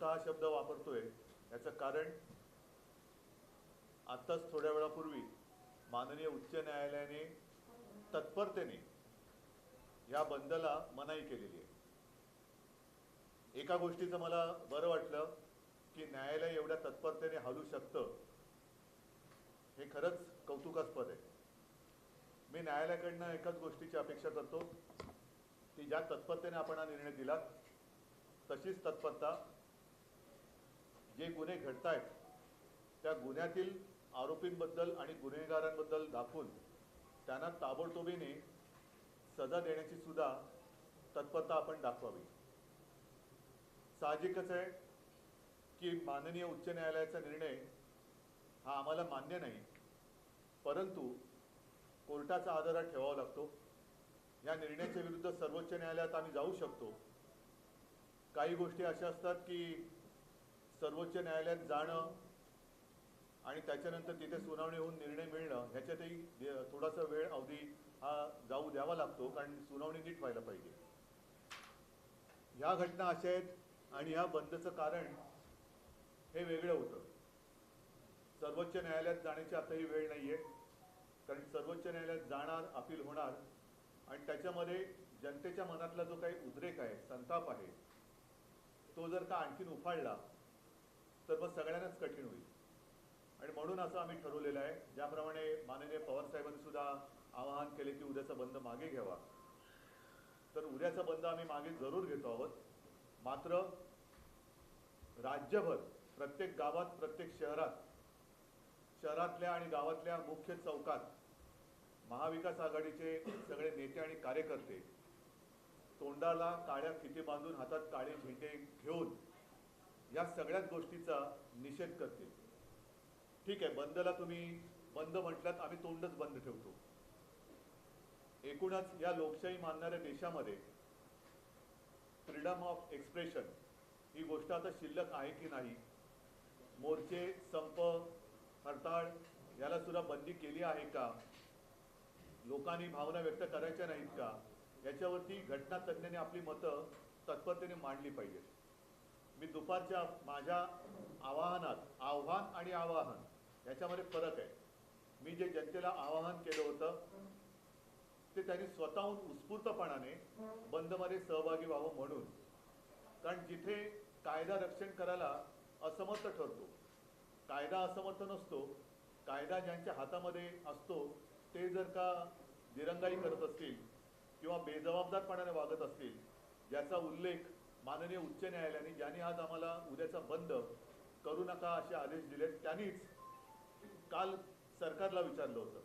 स्वतः हा शब्द वापरतोय याचं कारण आत्ताच थोड्या वेळापूर्वी माननीय उच्च न्यायालयाने तत्परतेने या बंदला मनाई केलेली आहे. एका गोष्टीचं मला बरं वाटलं की न्यायालय एवढ्या तत्परतेने हलू शकतं हे खरंच कौतुकास्पद आहे. मी न्यायालयाकडनं एकाच गोष्टीची अपेक्षा करतो की ज्या तत्परतेने आपण हा निर्णय दिला तशीच तत्परता जे गुन्हे घडत आहेत त्या गुन्ह्यातील आरोपींबद्दल आणि गुन्हेगारांबद्दल दाखवून त्यांना ताबडतोबीने सजा देण्याची सुद्धा तत्परता आपण दाखवावी. साहजिकच आहे की माननीय उच्च न्यायालयाचा निर्णय हा आम्हाला मान्य नाही परंतु कोर्टाचा आदर ठेवावा लागतो. या निर्णयाच्या विरुद्ध सर्वोच्च न्यायालयात आम्ही जाऊ शकतो. काही गोष्टी अशा असतात की सर्वोच्च न्यायालयात जाणं आणि त्याच्यानंतर तिथे सुनावणी होऊन निर्णय मिळणं ह्याच्यातही थोडासा वेळ अवधी हा जाऊ द्यावा लागतो कारण सुनावणी नीट व्हायला पाहिजे. ह्या घटना अशा आहेत आणि ह्या बंदचं कारण हे वेगळं होतं. सर्वोच्च न्यायालयात जाण्याची आताही वेळ नाही आहे कारण सर्वोच्च न्यायालयात जाणार अपील होणार आणि त्याच्यामध्ये जनतेच्या मनातला जो काही उद्रेक आहे संताप आहे तो जर का आणखीन उफाळला तर मग सगळ्यांनाच कठीण होईल. आणि म्हणून असं आम्ही ठरवलेलं आहे. ज्याप्रमाणे माननीय पवार साहेबांनी सुद्धा आवाहन केले की उद्याचा बंद मागे घ्यावा. तर उद्याचा बंद आम्ही मागे जरूर घेतो आहोत. मात्र राज्यभर प्रत्येक गावात प्रत्येक शहरात शहरातल्या आणि गावातल्या मुख्य चौकात महाविकास आघाडीचे सगळे नेते आणि कार्यकर्ते तोंडाला काळ्या फिती बांधून हातात काळे झेंडे घेऊन या सगळ्याच गोष्टीचा निषेध करतील. ठीक आहे बंदला तुम्ही बंद म्हटलात आम्ही तोंडच बंद ठेवतो. एकूणच या लोकशाही मानणाऱ्या देशामध्ये फ्रीडम ऑफ एक्सप्रेशन ही गोष्ट आता शिल्लक आहे की नाही मोर्चे संप हरताळ याला सुद्धा बंदी केली आहे का? लोकांनी भावना व्यक्त करायच्या नाहीत का? याच्यावरती घटना तज्ज्ञांनी आपली मतं तत्परतेने मांडली पाहिजेत. मी दुपारच्या माझ्या आवाहनात आव्हान आणि आवाहन याच्यामध्ये फरक आहे. मी जे जनतेला आवाहन केलं होतं ते त्यांनी स्वतःहून उत्स्फूर्तपणाने बंदमध्ये सहभागी व्हावं म्हणून. कारण जिथे कायदा रक्षण करायला असमर्थ ठरतो कायदा असमर्थ नसतो कायदा ज्यांच्या हातामध्ये असतो ते जर का दिरंगाई करत असतील किंवा बेजबाबदारपणाने वागत असतील ज्याचा उल्लेख माननीय उच्च न्यायालयाने ज्यांनी आज आम्हाला उद्याचा बंद करू नका असे आदेश दिलेत त्यांनीच काल सरकारला विचारलं होतं.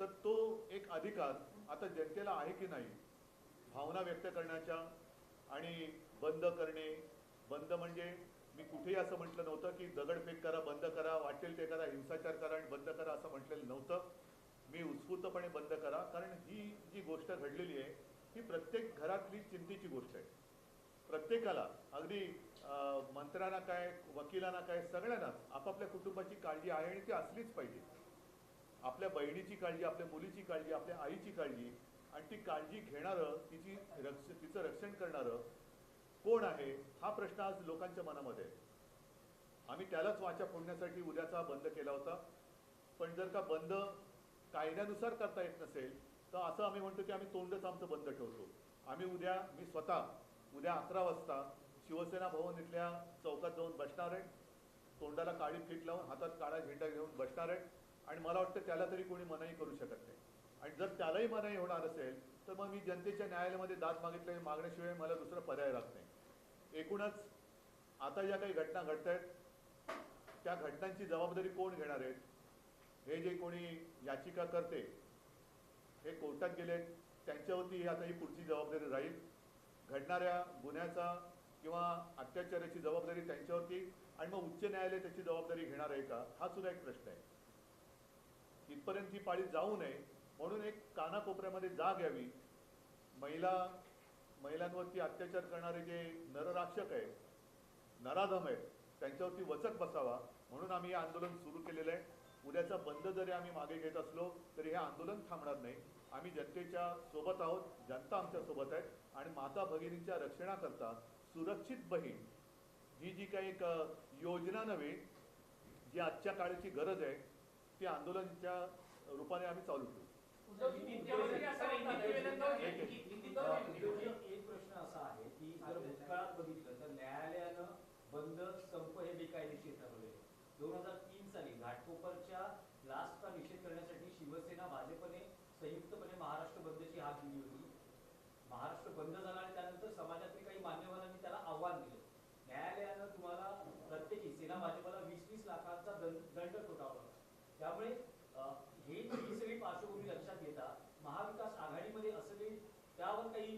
तर तो एक अधिकार आता जनतेला आहे की नाही भावना व्यक्त करण्याच्या आणि बंद करणे बंद म्हणजे मी कुठेही असं म्हटलं नव्हतं की दगडफेक करा बंद करा वाटेल ते करा हिंसाचार करा आणि बंद करा असं म्हटलेलं नव्हतं. मी उत्स्फूर्तपणे बंद करा कारण ही जी गोष्ट घडलेली आहे ही प्रत्येक घरातली चिंतेची गोष्ट आहे. प्रत्येकाला अगदी अं, मंत्र्यांना काय वकिलांना काय सगळ्यांनाच आपापल्या कुटुंबाची काळजी आहे आणि ती असलीच पाहिजे. आपल्या बहिणीची काळजी आपल्या मुलीची काळजी आपल्या आईची काळजी आणि ती काळजी घेणारं तिची रक्ष तिचं रक्षण करणारं कोण आहे हा प्रश्न आज लोकांच्या मनामध्ये आहे. आम्ही त्यालाच वाचा फोडण्यासाठी उद्याचा बंद केला होता. पण जर का बंद कायद्यानुसार करता येत नसेल तर असं आम्ही म्हणतो की आम्ही तोंडच आमचं बंद ठेवतो. आम्ही उद्या मी स्वतः उद्या अकरा वाजता शिवसेना भवन इथल्या चौकात जाऊन बसणार आहे तोंडाला काळी फीट लावून हातात काळा झेंडा घेऊन बसणार आहे आणि मला वाटतं त्याला तरी कोणी मनाई करू शकत नाही. आणि जर त्यालाही मनाई होणार असेल तर मग मी जनतेच्या न्यायालयामध्ये दाद मागितले मागण्याशिवाय मला दुसरा पर्याय राहत नाही. एकूणच आता ज्या काही घटना घडत आहेत त्या घटनांची जबाबदारी कोण घेणार आहेत हे जे कोणी याचिका करते हे कोर्टात गेले त्यांच्यावरती आता ही पुढची जबाबदारी राहील. घडणाऱ्या गुन्ह्याचा किंवा अत्याचाराची जबाबदारी त्यांच्यावरती आणि मग उच्च न्यायालय त्याची जबाबदारी घेणार आहे का? हा सुद्धा एक प्रश्न आहे. इथपर्यंत ही पाळी जाऊ नये म्हणून एक कानाकोपऱ्यामध्ये जाग यावी. महिला महिलांवरती अत्याचार करणारे जे नरराक्षक आहेत नराधम आहेत त्यांच्यावरती वचक बसावा म्हणून आम्ही हे आंदोलन सुरू केलेलं आहे. उद्याचा बंद जरी आम्ही मागे घेत असलो तरी हे आंदोलन थांबणार नाही. आम्ही जनतेच्या सोबत आहोत जनता आमच्यासोबत आहे. आणि माता भगिनींच्या रक्षणाकरता सुरक्षित बहीण ही जी काही एक योजना नव्हे जी आजच्या काळाची गरज आहे ती आंदोलनच्या रूपाने आम्ही चालू ठेवू. एक प्रश्न असा आहे की जर भूतकाळात बघितलं तर न्यायालयानं बंद संप हे बेकायदेशीर ठरवले दोन हजार तीन साली घाटकोपरच्या ब्लास्टचा निषेध करण्यासाठी शिवसेना भाजपने संयुक्तपणे महाराष्ट्र बंदची हाक दिली होती महाराष्ट्र बंद झाला आणि त्यानंतर समाजातील काही मान्यवरांनी त्याला आव्हान दिलं न्यायालयानं तुम्हाला प्रत्येकी सेना भाजपला वीस वीस लाखांचा दंड ठोठावला. त्यामुळे हे ही सगळी पार्श्वभूमी लक्षात घेता. महाविकास आघाडीमध्ये असं काही त्यावर काही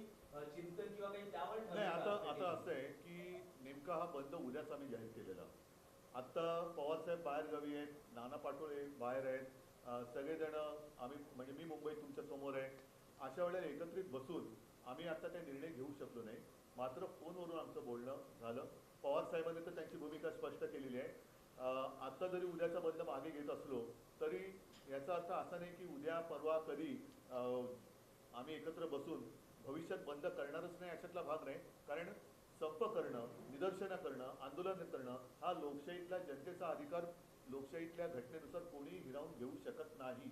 चिंतन किंवा काही त्यावर नाही? आता आता असं आहे की नेमका हा बंद उद्याच आम्ही जाहीर केलेला. आत्ता पवारसाहेब बाहेर गावी आहेत नाना पाटोळे बाहेर आहेत सगळेजण आम्ही म्हणजे मी मुंबईत तुमच्यासमोर आहे. अशा वेळेला एकत्रित बसून आम्ही आता काही निर्णय घेऊ शकलो नाही. मात्र फोनवरून आमचं बोलणं झालं. पवार साहेबांनी तर त्यांची भूमिका स्पष्ट केलेली आहे. आता आत्ता जरी उद्याचा बंद मागे घेत असलो तरी याचा अर्थ असा नाही की उद्या परवा कधी आम्ही एकत्र बसून भविष्यात बंद करणारच नाही अशातला भाग नाही. कारण संप करणं निदर्शनं करणं आंदोलन करणं हा लोकशाहीतल्या जनतेचा अधिकार. लोकशाहीतल्या घटनेनुसार कोणीही हिरावून घेऊ शकत नाही.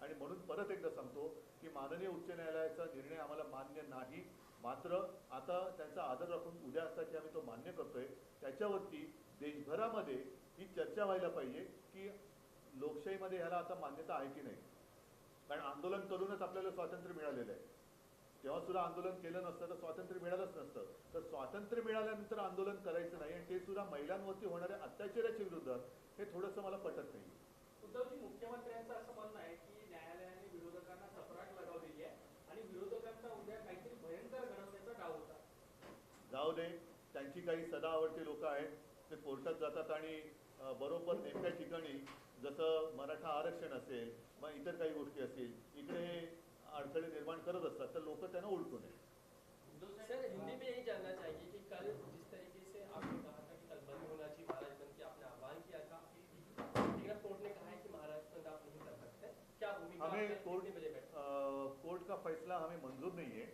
आणि म्हणून परत एकदा सांगतो की माननीय उच्च न्यायालयाचा निर्णय आम्हाला मान्य नाही. मात्र आता त्यांचा आदर राखून उद्या की आम्ही तो मान्य करतोय त्याच्यावरती देशभरामध्ये ही चर्चा व्हायला पाहिजे की लोकशाहीमध्ये ह्याला आता मान्यता आहे की नाही. कारण आंदोलन करूनच आपल्याला स्वातंत्र्य मिळालेलं आहे. तेव्हा सुद्धा आंदोलन केलं नसतं तर स्वातंत्र्य मिळालंच नसतं. तर स्वातंत्र्य मिळाल्यानंतर आंदोलन करायचं नाही आणि ते सुद्धा महिलांवरती होणाऱ्या अत्याचाराच्या विरुद्ध हे थोडंसं मला पटत नाही. उद्धवजी मुख्यमंत्र्यांचं असं म्हणणं आहे की न्यायालयाने विरोधकांना चपराक लगावलेली आहे आणि विरोधकांचा उद्या काहीतरी भयंकर घडवण्याचा डाव होता जाऊ दे त्यांची काही सदा आवडते लोक आहेत ते कोर्टात जातात आणि बरोबर नेमक्या ठिकाणी जसं मराठा आरक्षण असेल मग इतर काही गोष्टी असतील इकडे हे अडथळे निर्माण करत असतात तर लोक त्यांना ओळखू नये सर हिंदी में यही जानना चाहिए कि कल जिस तरीके से आपने कहा था कि कल बंद होना चाहिए महाराज बंद की आपने आह्वान किया था लेकिन अब कोर्ट ने कहा है कि महाराज बंद आप नहीं कर सकते। क्या भूमिका हमें आपने कोर्ट कोर्ट का फैसला हमें मंजूर नहीं है।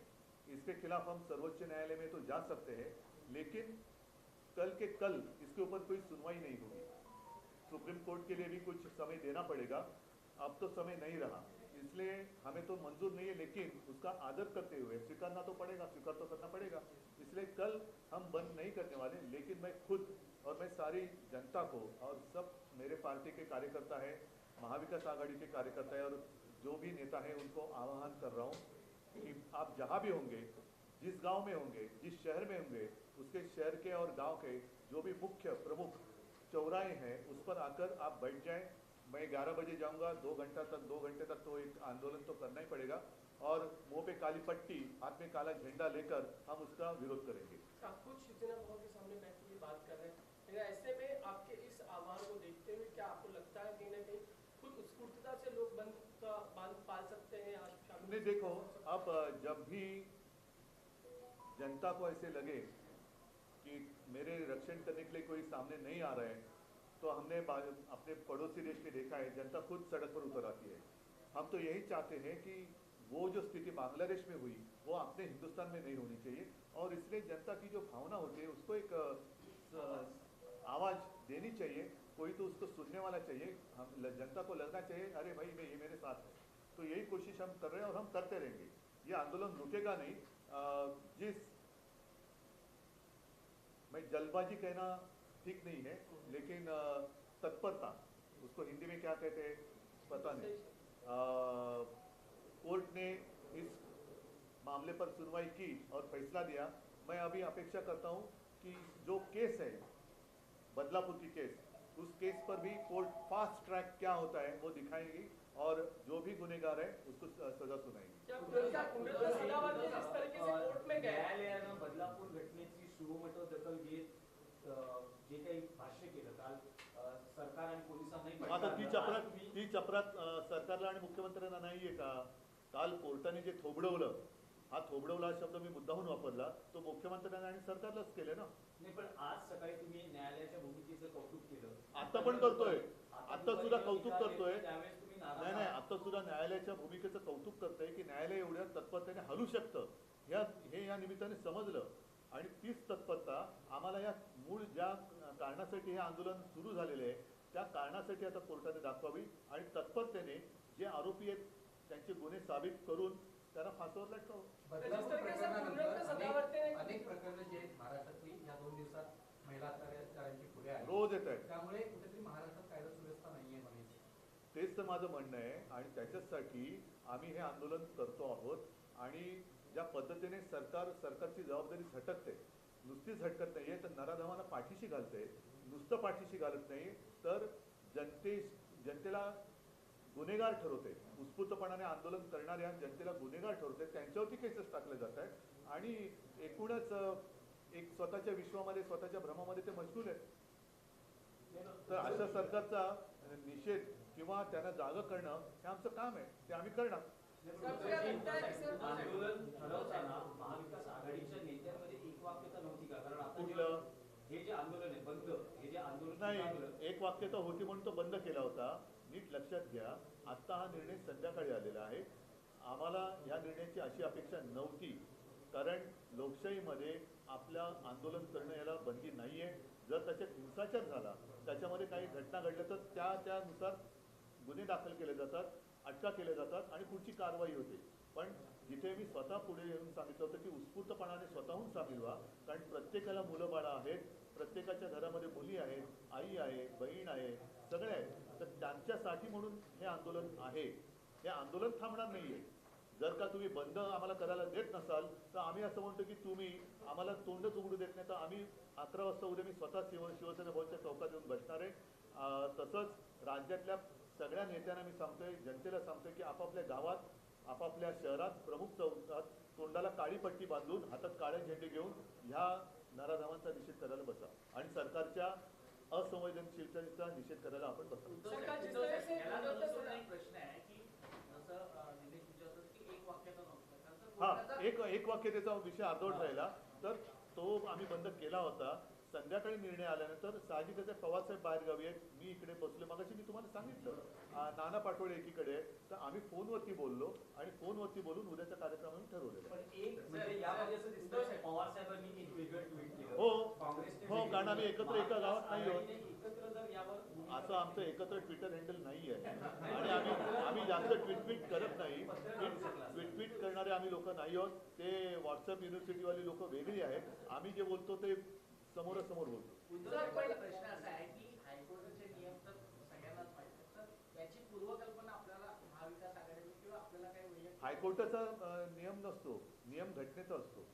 इसके खिलाफ हम सर्वोच्च न्यायालय में तो जा सकते हैं लेकिन कल के कल इसके ऊपर कोई सुनवाई नहीं होगी। सुप्रीम कोर्ट के लिए भी कुछ समय देना पड़ेगा। अब तो समय नहीं रहा। इसलिए हमें तो मंजूर नहीं है, लेकिन उसका आदर करते हुए, स्वीकारना तो पड़ेगा, स्वीकार तो करना पड़ेगा। इसलिए कल हम बंद नहीं करने वाले, लेकिन मैं खुद और मैं सारी जनता को और सब मेरे पार्टी के कार्यकर्ता है, महाविकास आघाड़ी के कार्यकर्ता है और जो भी नेता है, उनको आह्वान कर रहा हूँ कि आप जहाँ भी होंगे, जिस गाँव में होंगे, जिस शहर में होंगे उसके शहर के और गाँव के जो भी मुख्य प्रमुख चौराहे हैं उस पर आकर आप बैठ जाएँ। मैं 11 बजे जाऊँगा दो घंटा तक दो घंटे तक तो एक आंदोलन तो करना ही पड़ेगा। और मुँह पे काली पट्टी हाथ में काला झंडा लेकर हम उसका विरोध करेंगे। आप खुद शिवसेना भवन के सामने बैठ के बात कर रहे हैं। ऐसे में आपके इस आह्वान को देखते हुए क्या आपको लगता है कहीं ना कहीं खुद से लोग बंद का बाँध पाल सकते हैं आज नहीं देखो अब जब भी जनता को ऐसे लगे मेरे रक्षण करने के लिए कोई सामने नहीं आ रहा है तो हमने अपने पड़ोसी देश में देखा है, जनता खुद सड़क पर उतर आती है। हम तो यही चाहते हैं कि वो जो स्थिति बांग्लादेश में हुई, वो अपने हिंदुस्तान में नहीं होनी चाहिए, और इसलिए जनता की जो भावना होती है, उसको एक आवाज़ देनी चाहिए, कोई तो उसको सुनने वाला चाहिए, हम जनता को लगना चाहिए, अरे भाई, मैं, ये मेरे साथ है। तो यही कोशिश हम कर रहे हैं और हम करते रहेंगे। ये आंदोलन रुकेगा नहीं। जिस मैं जल्दबाजी कहना ठीक नहीं है लेकिन तत्परता उसको हिंदी में क्या कहते हैं पता नहीं। कोर्ट ने इस मामले पर सुनवाई की और फैसला दिया। मैं अभी अपेक्षा करता हूँ कि जो केस है बदलापुर की केस उस केस पर भी कोर्ट फास्ट ट्रैक क्या होता है वो दिखाएँगी और जो भी गुनेगार है उसको स- सजा सुनाएँगी। क्या पुलिस पुलिस सुमोटो दखल घेत जे काही भाष्य केलं काल सरकार आणि पोलिसांनाही आता ती तुम्ही- ती चपराक अ, सरकारला आणि मुख्यमंत्र्यांना नाहीये का? काल कोर्टाने जे थोबडवलं हा थोबडवला हा शब्द मी मुद्दाहून वापरला तो मुख्यमंत्र्यांना आणि सरकारलाच केले ना? नाही पण आज सकाळी तुम्ही न्यायालयाच्या भूमिकेचं कौतुक केलं. आता पण करतोय. आता सुद्धा कौतुक करतोय. नाही नाही. आता सुद्धा न्यायालयाच्या भूमिकेचं कौतुक करतंय की न्यायालय एवढ्या तत्परतेने हलू शकतं. ह्या हे या निमित्ताने समजलं. आणि तीच तत्परता आम्हाला या मूळ ज्या कारणासाठी हे आंदोलन सुरू झालेले आहे त्या कारणासाठी आता कोर्टाने दाखवावी आणि तत्परतेने जे आरोपी आहेत त्यांचे गुन्हे साबित करून त्यांना फासावर लटकावं अनेक ते- अनेक प्रकरणं जी आहेत महाराष्ट्रातली या दोन दिवसात महिला अत्याचारांची पुढे आली रोज येत आहेत. त्यामुळे कुठेतरी महाराष्ट्रात कायदा सुव्यवस्था नाहीये म्हणायची. तेच तर माझं म्हणणं आहे आणि त्याच्यासाठी आम्ही हे आंदोलन करतो आहोत आणि ज्या पद्धतीने सरकार सरकारची जबाबदारी झटकते नुसती झटकत नाहीये तर नराधमाला पाठीशी घालते. नुसतं पाठीशी घालत नाही तर जनते जनतेला गुन्हेगार ठरवते. उत्स्फूर्तपणाने आंदोलन करणाऱ्या जनतेला गुन्हेगार ठरवते. त्यांच्यावरती केसेस टाकले जात आहेत. आणि एकूणच एक स्वतःच्या विश्वामध्ये स्वतःच्या भ्रमामध्ये ते मजबूल आहेत. तर अशा सरकारचा निषेध किंवा त्यांना जागं करणं हे आमचं काम आहे. ते आम्ही करणार. आंदोलन ठरवताना महाविकास आघाडीच्या नेत्यांमध्ये एक वाक्यता नव्हती का कारण आता कुठलं? हे जे आंदोलन आहे बंद हे जे आंदोलन नाही एक वाक्य तर होती म्हणून तो बंद केला होता. नीट लक्षात घ्या आत्ता हा निर्णय संध्याकाळी आलेला आहे. आम्हाला या निर्णयाची अशी अपेक्षा नव्हती कारण लोकशाहीमध्ये आपल्या आंदोलन करणं याला बंदी नाही आहे जर त्याच्यात हिंसाचार झाला त्याच्यामध्ये काही घटना घडल्या तर त्या त्यानुसार गुन्हे दाखल केले जातात. अटका केल्या जातात आणि पुढची कारवाई होते. पण जिथे मी स्वतः पुढे येऊन सांगितलं होतं की उत्स्फूर्तपणाने स्वतःहून सामील व्हा कारण प्रत्येकाला मुलं बाळं आहेत प्रत्येकाच्या घरामध्ये मुली आहेत आई आहे बहीण आहे सगळे आहेत. तर त्यांच्यासाठी म्हणून हे आंदोलन आहे. हे आंदोलन थांबणार नाहीये. जर का तुम्ही बंद आम्हाला करायला देत नसाल तर आम्ही असं म्हणतो की तुम्ही आम्हाला तोंडच उघडू देत नाही. तर आम्ही अकरा वाजता उद्या मी स्वतः शिव शिवसेना भवनच्या चौकात येऊन बसणार आहे. तसंच राज्यातल्या सगळ्या नेत्यांना मी सांगतोय जनतेला सांगतोय की आपापल्या गावात आपापल्या शहरात प्रमुख चौकात तोंडाला काळी पट्टी बांधून हातात काळे झेंडे घेऊन ह्या नराधामांचा निषेध करायला बसा. आणि सरकारच्या असंवेदनशीलतेचा निषेध करायला आपण बसा. हा एक एक वाक्य त्याचा विषय अर्धवट राहिला. तर तो आम्ही बंद केला होता. संध्याकाळी निर्णय आल्यानंतर साहजिकच पवारसाहेब बाहेरगावी आहेत मी इकडे बसलो मगाशी मी तुम्हाला सांगितलं नाना पाटोळे एकीकडे. तर आम्ही फोनवरती बोललो आणि फोनवरती बोलून उद्याचा कार्यक्रम आम्ही ठरवलेला म्हणजे हो. हो, कारण आम्ही. एकत्र एका गावात नाही आहोत. असं आमचं एकत्र ट्विटर हँडल नाही आहे आणि आम्ही आम्ही जास्त ट्विट करत नाही ट्विट ट्विट करणारे आम्ही लोक नाही आहोत ते व्हॉट्सअप युनिव्हर्सिटीवाली लोक वेगळी आहेत आम्ही जे बोलतो ते समोरासमोर बोलतो. उद्धव पहिला प्रश्न असा आहे की हायकोर्टाचे नियम तर सगळ्यांनाच माहिती आहेत. तर याची पूर्वकल्पना आपल्याला महाविकास आघाडीने किंवा आपल्याला काही वैयक्तिक हायकोर्टाचा अ, नियम नसतो. नियम घटनेचा असतो.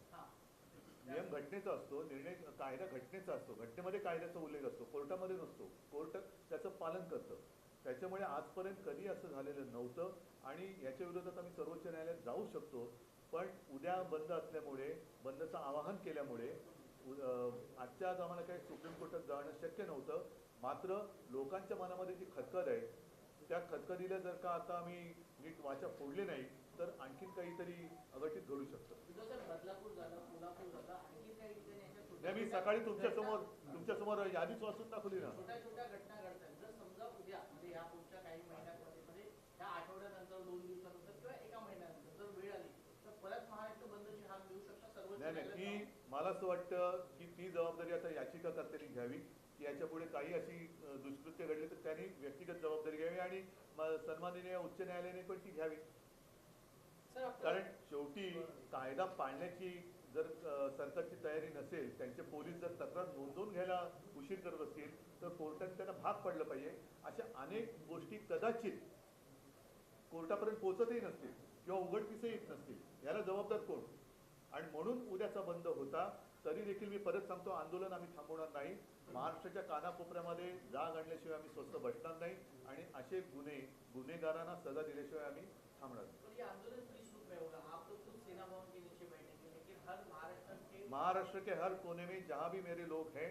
नियम घटनेचा असतो निर्णय कायदा घटनेचा असतो. घटनेमध्ये कायद्याचा उल्लेख असतो कोर्टामध्ये नसतो. कोर्ट त्याचं पालन करतं. त्याच्यामुळे आजपर्यंत कधी असं झालेलं नव्हतं आणि याच्या विरोधात आम्ही सर्वोच्च न्यायालयात जाऊ शकतो. पण उद्या बंद असल्यामुळे बंदचं आवाहन केल्यामुळे आजच्या आज आम्हाला काही सुप्रीम कोर्टात जाणं शक्य नव्हतं. मात्र लोकांच्या मनामध्ये जी खतखत आहे त्या खतखतीला जर का आता आम्ही नीट वाचा फोडली नाही तर आणखीन काहीतरी अघटित घडू शकतं. मी सकाळी तुमच्यासमोर तुमच्यासमोर यादीच वाचून दाखवली ना छोट्या छोट्या घटना घडतात जर समजा उद्या म्हणजे या पुढच्या काही महिन्यांमध्ये म्हणजे या आठवड्यानंतर दोन दिवसानंतर किंवा एका महिन्यानंतर जर वेळ आली तर परत महाराष्ट्र बंदची हाक देऊ शकता सर्वोच्च नाही नाही न्यायालयात ती मला असं वाटतं की ती जबाबदारी आता याचिकाकर्त्यांनी घ्यावी की याच्यापुढे काही अशी दुष्कृत्य घडली तर त्यांनी व्यक्तिगत जबाबदारी घ्यावी आणि सन्माननीय उच्च न्यायालयाने पण ती घ्यावी. कारण शेवटी कायदा पाळण्याची जर सरकारची तयारी नसेल त्यांचे पोलीस जर तक्रार नोंदवून घ्यायला उशीर करत असतील तर कोर्टाने त्यांना भाग पडलं पाहिजे. अशा अनेक गोष्टी कदाचित कोर्टापर्यंत पोहोचतही नसतील किंवा उघडकीसही येत नसतील. याला जबाबदार कोण? आणि म्हणून उद्याचा बंद होता. तरी देखील मी परत सांगतो आंदोलन आम्ही थांबवणार नाही. महाराष्ट्राच्या कानाकोपऱ्यामध्ये जाग आणल्याशिवाय आम्ही स्वस्त बसणार नाही आणि असे गुन्हे गुन्हेगारांना सजा दिल्याशिवाय आम्ही थांबणार नाही. महाराष्ट्र के महाराष्ट्र के हर कोने में जहाँ भी मेरे लोग हैं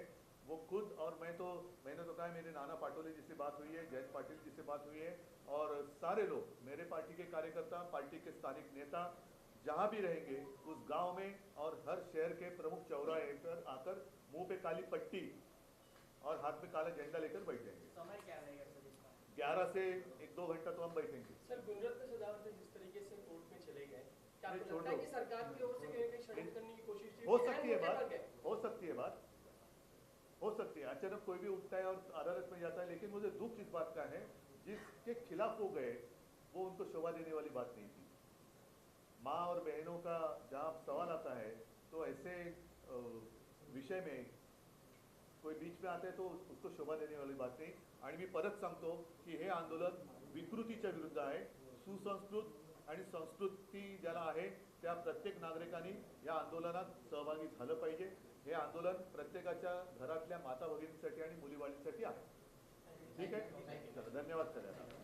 वो खुद और मैं तो मैंने तो कहा है, मेरे नाना पाटोले जी से बात हुई है जयंत पाटिल जी से बात हुई है और सारे लोग मेरे पार्टी के कार्यकर्ता पार्टी के स्थानिक नेता जहाँ भी रहेंगे उस गाँव में और हर शहर के प्रमुख चौराहे पर आकर मुँह पे काली पट्टी और हाथ में काला झंडा लेकर बैठ जाएँगे। समय क्या रहेगा ग्यारह से एक दो घंटा तो हम बैठेंगे। सर जिस तरीके से कोर्ट में चले गए है हो सकती है बात हो सकती है बात हो सकती है। अचानक कोई भी उठता है और अदालत में जाता है लेकिन मुझे दुख इस बात का है जिसके खिलाफ वो गए वो उनको शोभा देने वाली बात नहीं थी। माँ और बहनों का जहाँ सवाल आता है तो ऐसे विषय में कोई बीच में आता है तो उसको शोभा देने वाली बात नाही। आणि मी परत सांगतो की हे आंदोलन विकृतीच्या विरुद्ध आहे सुसंस्कृत आणि संस्कृती ज्याला आहे त्या प्रत्येक नागरिकांनी या आंदोलनात सहभागी झालं पाहिजे. हे आंदोलन प्रत्येकाच्या घरातल्या माता भगिनींसाठी आणि मुलीबाळींसाठी आहे. ठीक आहे? धन्यवाद महाराज